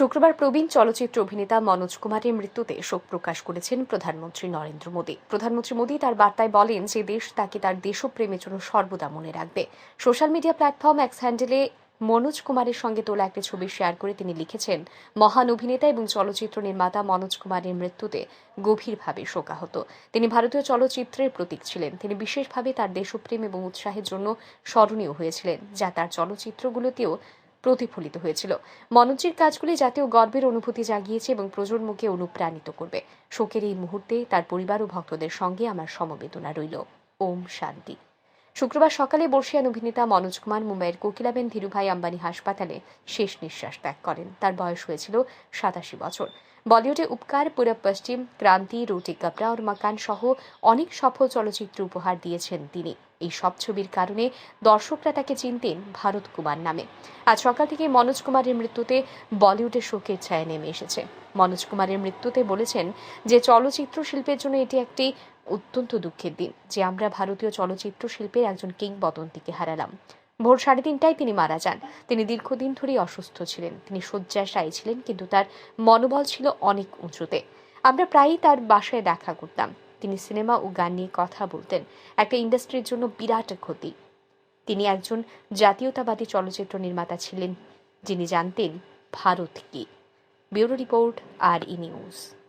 শুক্রবার প্রবীণ চলচ্চিত্র অভিনেতা মনোজ কুমারের মৃত্যুতে শোক প্রকাশ করেছেন প্রধানমন্ত্রী নরেন্দ্র মোদী। প্রধানমন্ত্রী মোদী তার বার্তায় বলেন যে দেশ তাকে তার দেশপ্রেমের জন্য সর্বদা মনে রাখবে। সোশ্যাল মিডিয়া প্ল্যাটফর্ম এক্স হ্যান্ডেলে মনোজ কুমারের সঙ্গে তোলা একটি ছবি শেয়ার করে তিনি লিখেছেন, মহান অভিনেতা এবং চলচ্চিত্র নির্মাতা মনোজ কুমারের মৃত্যুতে গভীরভাবে শোকাহত। তিনি ভারতীয় চলচ্চিত্রের প্রতীক ছিলেন। তিনি বিশেষভাবে তার দেশপ্রেম এবং উৎসাহের জন্য স্মরণীয় হয়েছিলেন, যা তার চলচ্চিত্রগুলোতেও প্রতিফলিত হয়েছিল। মনোজির কাজগুলি জাতীয় গর্বের অনুভূতি জাগিয়েছে এবং প্রজন্মকে অনুপ্রাণিত করবে। শোকের এই মুহূর্তে তার পরিবার ও ভক্তদের সঙ্গে আমার সমবেদনা রইল। ওম শান্তি। শুক্রবার সকালে বর্ষিয়ান অভিনেতা মনোজ কুমার মুম্বাইয়ের কোকিলাবেন ধীরুভাই আম্বানি হাসপাতালে শেষ নিঃশ্বাস ত্যাগ করেন। তার বয়স হয়েছিল সাতাশি বছর। বলিউডে উপকার পুরব পশ্চিম ক্রান্তি, রুটি কাপড়া और মাকান সহ অনেক সফল চলচ্চিত্র উপহার দিয়েছেন তিনি। এই সব ছবির কারণে দর্শকরা তাকে চিনতেন ভারত কুমার নামে। আজ সকাল থেকে মনোজ কুমারের মৃত্যুতে বলিউডে শোকের ছায়া নেমে এসেছে। মনোজ কুমারের মৃত্যুতে বলেছেন যে, চলচ্চিত্র শিল্পের জন্য এটি একটি অত্যন্ত দুঃখের দিন। যে, আমরা ভারতীয় চলচ্চিত্র শিল্পের একজন কিংবদন্তিকে হারালাম। ভোর সাড়ে তিনটায় তিনি মারা যান। তিনি দীর্ঘদিন ধরেই অসুস্থ ছিলেন। তিনি শয্যাশায়ী ছিলেন, কিন্তু তার মনোবল ছিল অনেক উঁচুতে। আমরা প্রায়ই তার বাসায় দেখা করতাম। তিনি সিনেমা ও গান নিয়ে কথা বলতেন। একটা ইন্ডাস্ট্রির জন্য বিরাট ক্ষতি। তিনি একজন জাতীয়তাবাদী চলচ্চিত্র নির্মাতা ছিলেন, যিনি জানতেন ভারত কি। ব্যুরো রিপোর্ট, আর ই নিউজ।